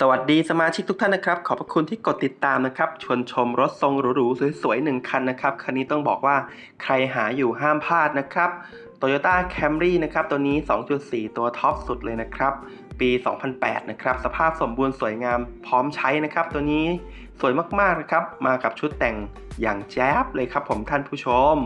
สวัสดีสมาชิกทุกท่านนะครับ ขอบพระคุณที่กดติดตามนะครับ ชวนชมรถทรงหรูๆสวยๆหนึ่งคันนะครับ คันนี้ต้องบอกว่าใครหาอยู่ห้ามพลาดนะครับ Toyota Camry นะครับ ตัวนี้ 2.4 ตัวท็อปสุดเลยนะครับ ปี 2008 นะครับ สภาพสมบูรณ์สวยงามพร้อมใช้นะครับ ตัวนี้สวยมากๆนะครับ มากับชุดแต่งอย่างแจ๊บเลยครับผมท่านผู้ชม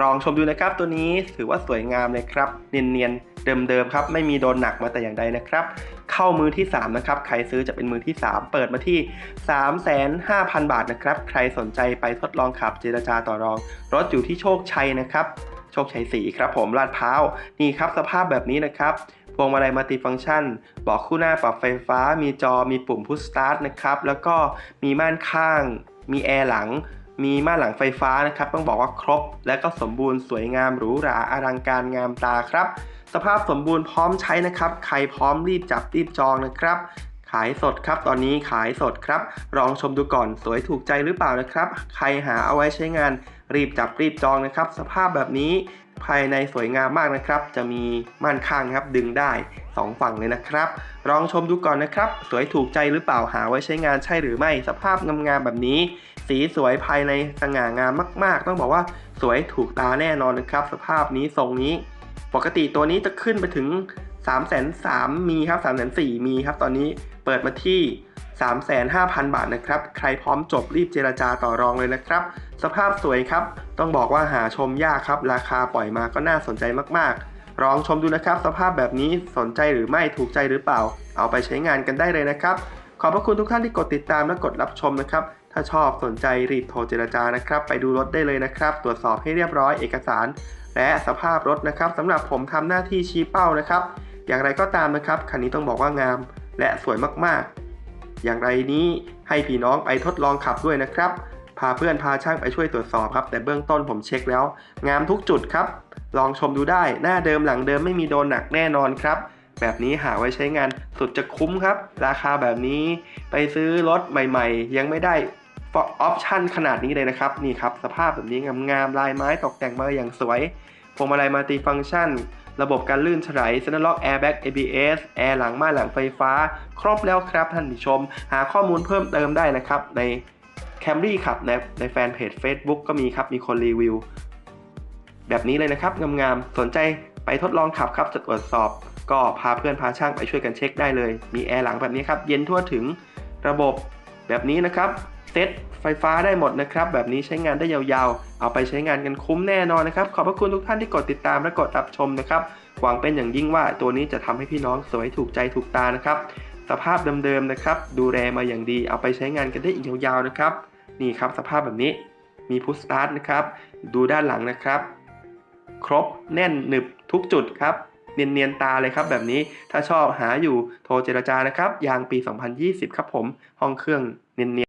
ลองชมดูนะครับ ตัวนี้ถือว่าสวยงามเลยครับ เนียนๆ เดิมๆครับไม่มีโดนหนักมาแต่อย่างใดนะครับ เข้ามือที่ 3 นะครับ ใครซื้อจะเป็นมือที่ 3 เปิดมาที่ 35,000 บาทนะครับ ใครสนใจไปทดลองขับเจรจาต่อรอง รถอยู่ที่โชคชัยนะครับ โชคชัย4ครับผมลาดพร้าวนี่ครับสภาพแบบนี้นะครับพวงมาลัยมัลติฟังก์ชันเบอกคู่หน้าปรับไฟฟ้า มีจอมีปุ่มพุชสตาร์ทนะครับแล้วก็มีม่านข้าง มีแอร์หลังมีม่านหลังไฟฟ้านะครับ ต้องบอกว่าครบ และก็สมบูรณ์สวยงามหรูหราอลังการงามตาครับ สภาพสมบูรณ์พร้อมใช้นะครับ ใครพร้อมรีบจับรีบจองนะครับ ขายสดครับ ตอนนี้ขายสดครับ ลองชมดูก่อนสวยถูกใจหรือเปล่านะครับ ใครหาเอาไว้ใช้งานรีบจับรีบจองนะครับ สภาพแบบนี้ภายในสวยงามมากนะครับ จะมีม่านข้างครับดึงได้สองฝั่งเลยนะครับ ลองชมดูก่อนนะครับ สวยถูกใจหรือเปล่าหาไว้ใช้งานใช่หรือไม่ สภาพงามๆแบบนี้ สีสวยภายในสง่างามมาก ๆ ต้องบอกว่าสวยถูกตาแน่นอนนะครับ สภาพนี้ทรงนี้ ปกติตัวนี้จะขึ้นไปถึง 3 3 0 0 0มีครับ3 4 0 0มีครับ ตอนนี้เปิดมาที่ 35,000 บาทนะครับ ใครพร้อมจบรีบเจราจาต่อรองเลยนะครับ สภาพสวยครับ ต้องบอกว่าหาชมยากครับ ราคาปล่อยมาก็น่าสนใจมากๆลองชมดูนะครับ สภาพแบบนี้สนใจหรือไม่ถูกใจหรือเปล่า เอาไปใช้งานกันได้เลยนะครับ ขอบพระคุณทุกท่านที่กดติดตามและกดรับชมนะครับถ้าชอบสนใจรีบโทรเจราจานะครับ ไปดูรถได้เลยนะครับ ตรวจสอบให้เรียบร้อยเอกสาร และสภาพรถนะครับสำหรับผมทำหน้าที่ชี้เป้านะครับ อย่างไรก็ตามนะครับคันนี้ต้องบอกว่างามและสวยมากๆ อย่างไรนี้ให้พี่น้องไปทดลองขับด้วยนะครับ พาเพื่อนพาช่างไปช่วยตรวจสอบครับ แต่เบื้องต้นผมเช็คแล้ว งามทุกจุดครับ ลองชมดูได้หน้าเดิมหลังเดิมไม่มีโดนหนักแน่นอนครับ แบบนี้หาไว้ใช้งานสุดจะคุ้มครับ ราคาแบบนี้ไปซื้อรถใหม่ ๆ ยังไม่ได้ ออปชั่นขนาดนี้เลยนะครับ นี่ครับ สภาพแบบนี้งามๆลายไม้ตกแต่งมาอย่างสวยพวงมาลัยมัลติฟังก์ชัน ระบบการลื่นถลายเซนล็อกแอร์แบ็ก ABS แอร์หลังม่าหลังไฟฟ้า ครบแล้วครับท่านผู้ชม หาข้อมูลเพิ่มเติมได้นะครับใน Camry ครับในในแฟนเพจ Facebook ก็มีครับ มีคนรีวิว แบบนี้เลยนะครับ งามๆ สนใจไปทดลองขับครับจะตรวจสอบ ก็พาเพื่อนพาช่างไปช่วยกันเช็คได้เลย มีแอร์หลังแบบนี้ครับ เย็นทั่วถึงระบบแบบนี้นะครับ เซตไฟฟ้าได้หมดนะครับ แบบนี้ใช้งานได้ยาวๆ เอาไปใช้งานกันคุ้มแน่นอนนะครับ ขอบพระคุณทุกท่านที่กดติดตามและกดรับชมนะครับ หวังเป็นอย่างยิ่งว่าตัวนี้จะทำให้พี่น้องสวยถูกใจถูกตานะครับ สภาพเดิมๆนะครับ ดูแลมาอย่างดี เอาไปใช้งานกันได้อีกยาวๆนะครับ นี่ครับสภาพแบบนี้ มีพุชสตาร์ทนะครับ ดูด้านหลังนะครับ ครบแน่นหนึบทุกจุดครับเนียนๆตาเลยครับแบบนี้ถ้าชอบหาอยู่โทรเจรจานะครับ ยางปี 2020 ครับผม ห้องเครื่องเนียน